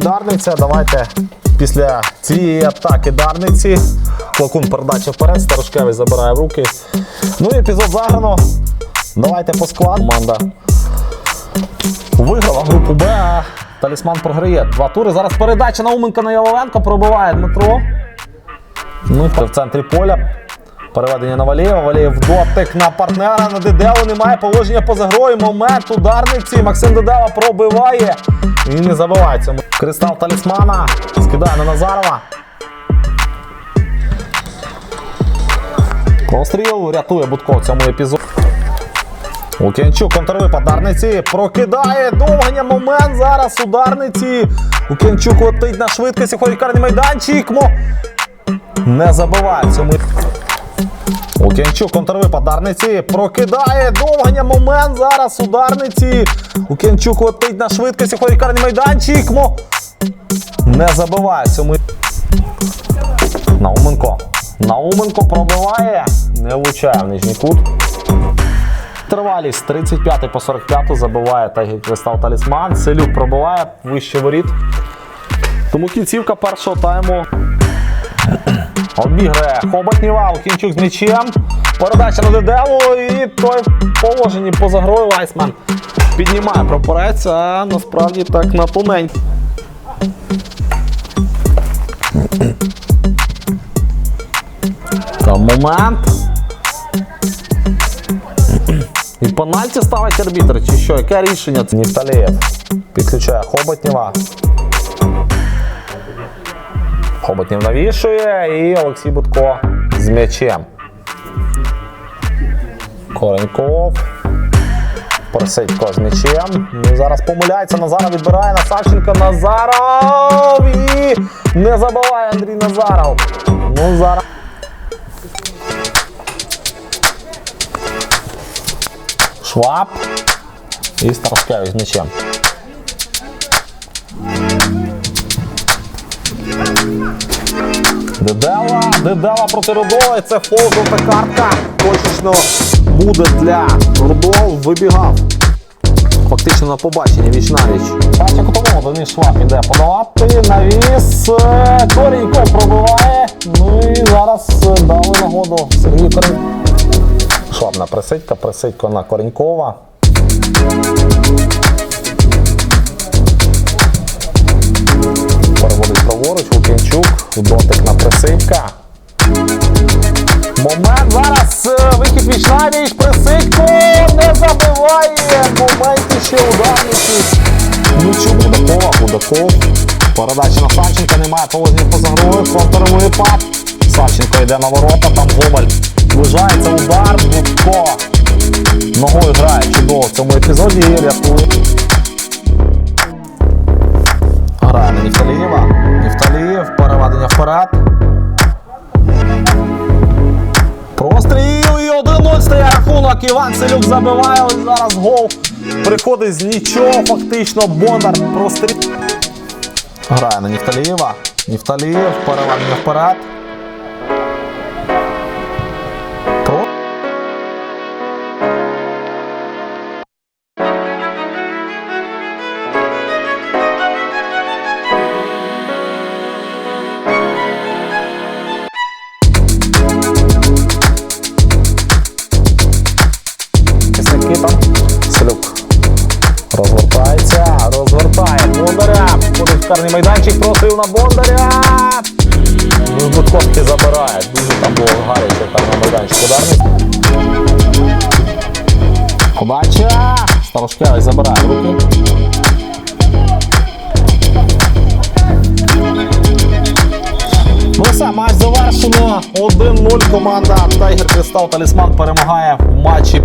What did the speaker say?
Дарниця. Давайте після цієї атаки Дарниці. Клакун передача вперед, Старошкевич забирає в руки. Ну і епізод заграно. Давайте по складу. Команда виграла групу Б, талісман програє. Два тури. Зараз передача Науменка на Яловенко пробиває Дмитро. Ну, і в центрі поля. Переведення на Валєва. Валєв дотик на партнера на Деделу. Немає положення поза грою. Момент ударниці. Максим Дедела пробиває. І не забивається. Кристал талісмана. Скидає на Назарова. Постріл рятує Будко в цьому епізоді. Лук'янчук контрвипад Дарниці. Прокидає довгання момент. Зараз ударниці. Лук'янчук летить на швидкості. Ходить карний майданчик. Мо... Не забиває цьому. Лук'янчук контрвипад Дарниці. Прокидає довгання момент. Зараз ударниці. Лук'янчук летить на швидкості. Ходить майданчик. Мо... Не забиває цьому. Науменко. Науменко пробиває. Не влучає в нижній кут. Тривалість 35 по 45 забиває Тайгер Кристал Талісман. Селюк пробиває вище воріт. Тому кінцівка першого тайму. Обіграє Хоботніва, Кінчук з м'ячем. Передача на Деделу і той в положенні поза грою Лайсман піднімає прапорець, а насправді так на тонень. Там момент. І пенальті ставить арбітр, чи що? Яке рішення? Це Нефталєєв. Підключає Хоботнєва. Хоботнєв навішує і Олексій Будко з м'ячем. Кореньков. Персидько з м'ячем. Ну, зараз помиляється. Назаров відбирає на Савченка. Назаров і не забиває Андрій Назаров. Ну зараз. Шваб і Старошкевич з м'ячем. Дедела, Дедела проти Рудова, це фол, жовта картка. Точечно буде для Рудов. Вибігав. Фактично на побачення віч на віч. Бачить кутовому, Денис Шваб іде подавати. Навіс. е, Корійко пробиває. Ну і зараз е, дали нагоду Сергію Коренько. Шваб на Присидька, Присидько на Коренькова. Праворуч, Лук'янчук, дотик на Присидька. Момент зараз е, вихід віч на віч, Присидько не забиває. Момент ще ударників. Ну чому Будакова? Будаков. Передача на Савченка, немає положення поза грою, контрвипад. Савченко йде на ворота, там Гомель. Зближається удар, Будко. Ногою грає чудово в цьому епізоді рятує. Вперед. Простріл і 1-0 стає рахунок. Іван Селюк забиває. Ось зараз гол. Приходить з нічого, фактично. Бондар простріл. Грає на Нефталієва. Нефталієв, переведення вперед. Розвертається, розвертає. Бондаря. Входить майданчик, просив на Бондаря. Будковський забирає. Дуже там було гаряче в карному майданчику. Ударний. Подача. Старошкевич забирає руки. Ну все, матч завершено. 1-0 команда Тайгер Кристал Талісман перемагає в матчі